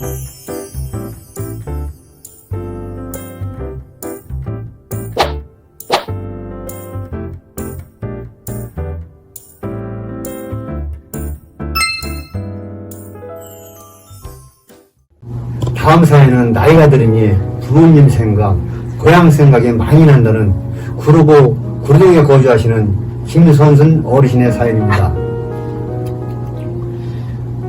다음 사연은 나이가 들으니 부모님 생각, 고향 생각이 많이 난다는 구르고 구르동에 거주하시는 김선순 어르신의 사연입니다.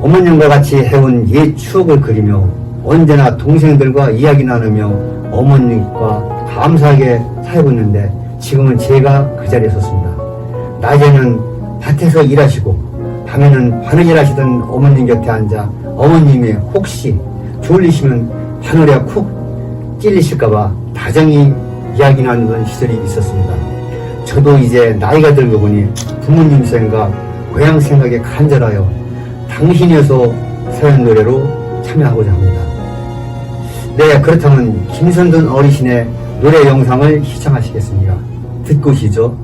어머님과 같이 해온 옛 추억을 그리며 언제나 동생들과 이야기 나누며 어머님과 감사하게 살고 있는데 지금은 제가 그 자리에 섰습니다. 낮에는 밭에서 일하시고 밤에는 바늘 일하시던 어머님 곁에 앉아 어머님이 혹시 졸리시면 바늘에 쿡 찔리실까봐 다정히 이야기 나누던 시절이 있었습니다. 저도 이제 나이가 들고 보니 부모님 생각, 고향 생각에 간절하여 당신이어서 사연 노래로 참여하고자 합니다. 네, 그렇다면 김선돈 어르신의 노래 영상을 시청하시겠습니다. 듣고 오시죠.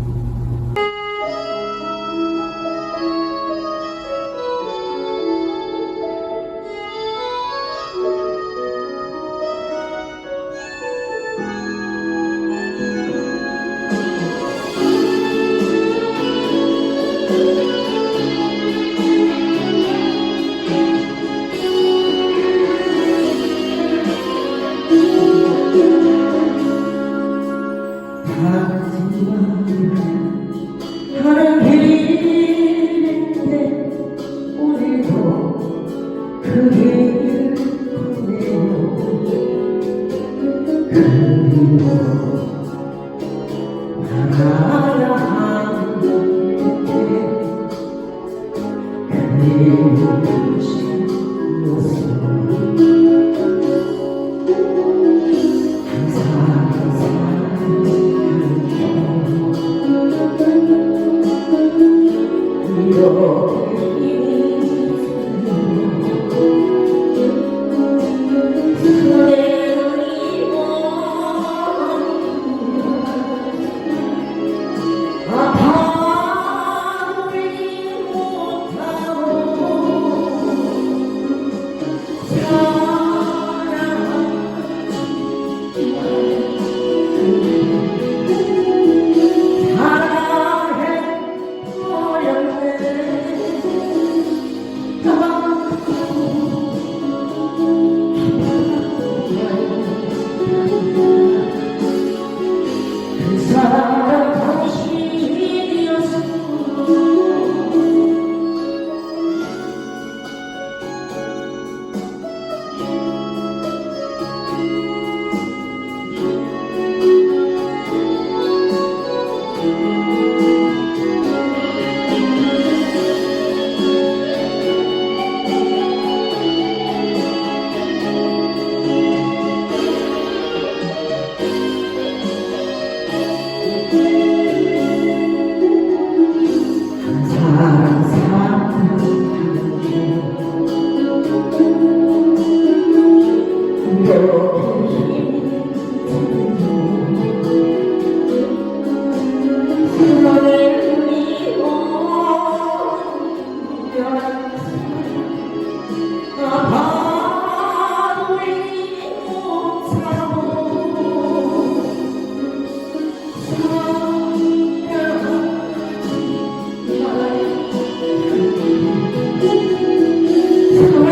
그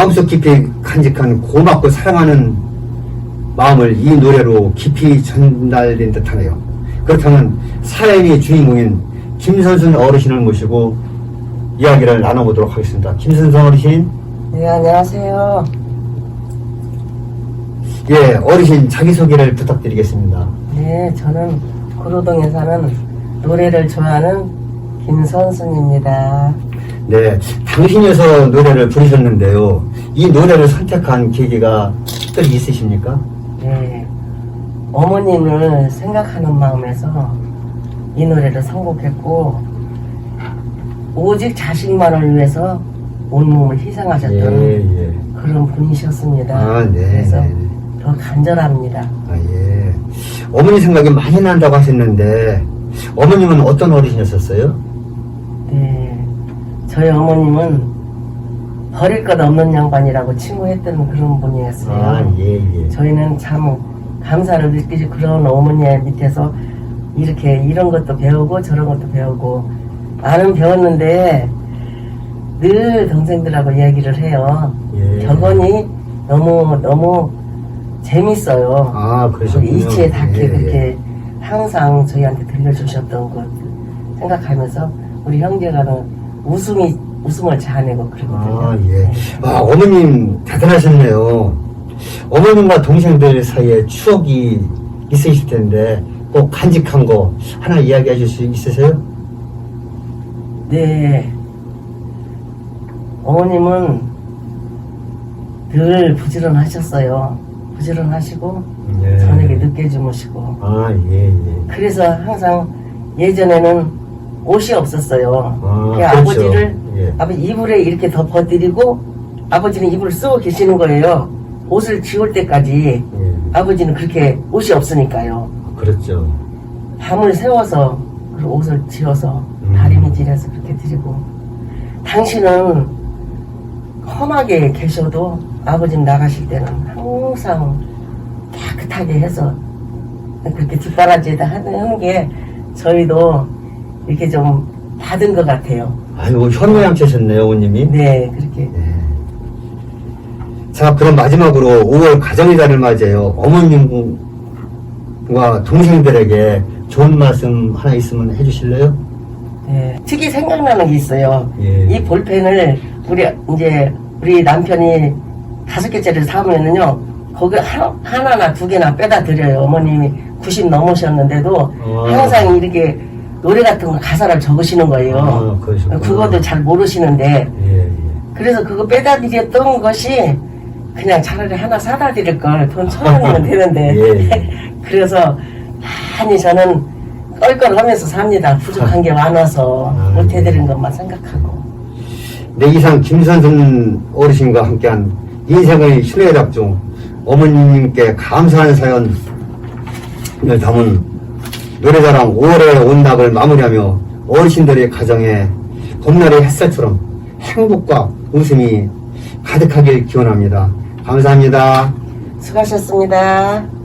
마음속 깊이 간직한 고맙고 사랑하는 마음을 이 노래로 깊이 전달된 듯하네요. 그렇다면 사연의 주인공인 김선순 어르신을 모시고 이야기를 나눠보도록 하겠습니다. 김선순 어르신, 네, 안녕하세요. 예, 어르신 자기소개를 부탁드리겠습니다. 네, 저는 구로동에 사는 노래를 좋아하는 김선순입니다. 네, 당신이어서 노래를 부르셨는데요. 이 노래를 선택한 계기가 특별히 있으십니까? 네, 어머님을 생각하는 마음에서 이 노래를 선곡했고 오직 자식만을 위해서 온몸을 희생하셨던 예, 예. 그런 분이셨습니다. 아, 네. 그래서 네. 더 간절합니다. 아, 예. 어머니 생각이 많이 난다고 하셨는데, 어머님은 어떤 어르신이었었어요? 네, 저희 어머님은 버릴 것 없는 양반이라고 칭호했던 그런 분이었어요. 아, 예, 예. 저희는 참 감사를 느끼지 그런 어머니 밑에서 이렇게 이런 것도 배우고 저런 것도 배우고 나는 배웠는데 늘 동생들하고 이야기를 해요. 예. 격언이 너무 너무 재밌어요. 아, 그 그러셨군요. 이치에 닿게 예, 그렇게 항상 저희한테 들려주셨던 것 생각하면서 우리 형제가는 웃음이 웃음을 자아내고 그러거든요. 아, 예. 네. 아, 어머님 대단하셨네요. 어머님과 동생들 사이에 추억이 있으실 텐데, 꼭 간직한 거 하나 이야기해 줄 수 있으세요? 네. 어머님은 늘 부지런하셨어요. 부지런하시고 예. 저녁에 늦게 주무시고 아, 예, 예. 그래서 항상 예전에는 옷이 없었어요. 아, 그 그렇죠. 아버지를 예. 아버지 이불에 이렇게 덮어드리고 아버지는 이불을 쓰고 계시는 거예요. 옷을 지울 때까지 예. 아버지는 그렇게 옷이 없으니까요. 그렇죠. 밤을 새워서 그 옷을 지어서 음. 다리미질해서 그렇게 드리고 당신은 험하게 계셔도 아버님 나가실 때는 항상 깨끗하게 해서 그렇게 뒷바라지에다 하는 게 저희도 이렇게 좀 받은 것 같아요. 아유, 현모양처셨네요, 어머님이. 네, 그렇게. 네. 자, 그럼 마지막으로 5월 가정의 달을 맞이해요. 어머님과 동생들에게 좋은 말씀 하나 있으면 해주실래요? 네. 특히 생각나는 게 있어요. 예. 이 볼펜을 우리 이제 우리 남편이 다섯 개짜리를 사오면은요 거기 하, 하나나 두 개나 빼다 드려요. 어머님이 90 넘으셨는데도 어. 항상 이렇게 노래 같은 거 가사를 적으시는 거예요. 아, 그러시구나. 그것도 잘 모르시는데 예, 예. 그래서 그거 빼다 드렸던 것이 그냥 차라리 하나 사다 드릴 걸 돈 천 원이면 되는데 예, 예. 그래서 많이 저는 껄껄하면서 삽니다. 부족한 게 많아서 아, 못 예. 해드린 것만 생각하고. 네, 이상 김선순 어르신과 함께한 인생의 신뢰 작중 어머님께 감사한 사연을 담은 노래자랑 5월의 온낙을 마무리하며 어르신들의 가정에 봄날의 햇살처럼 행복과 웃음이 가득하길 기원합니다. 감사합니다. 수고하셨습니다.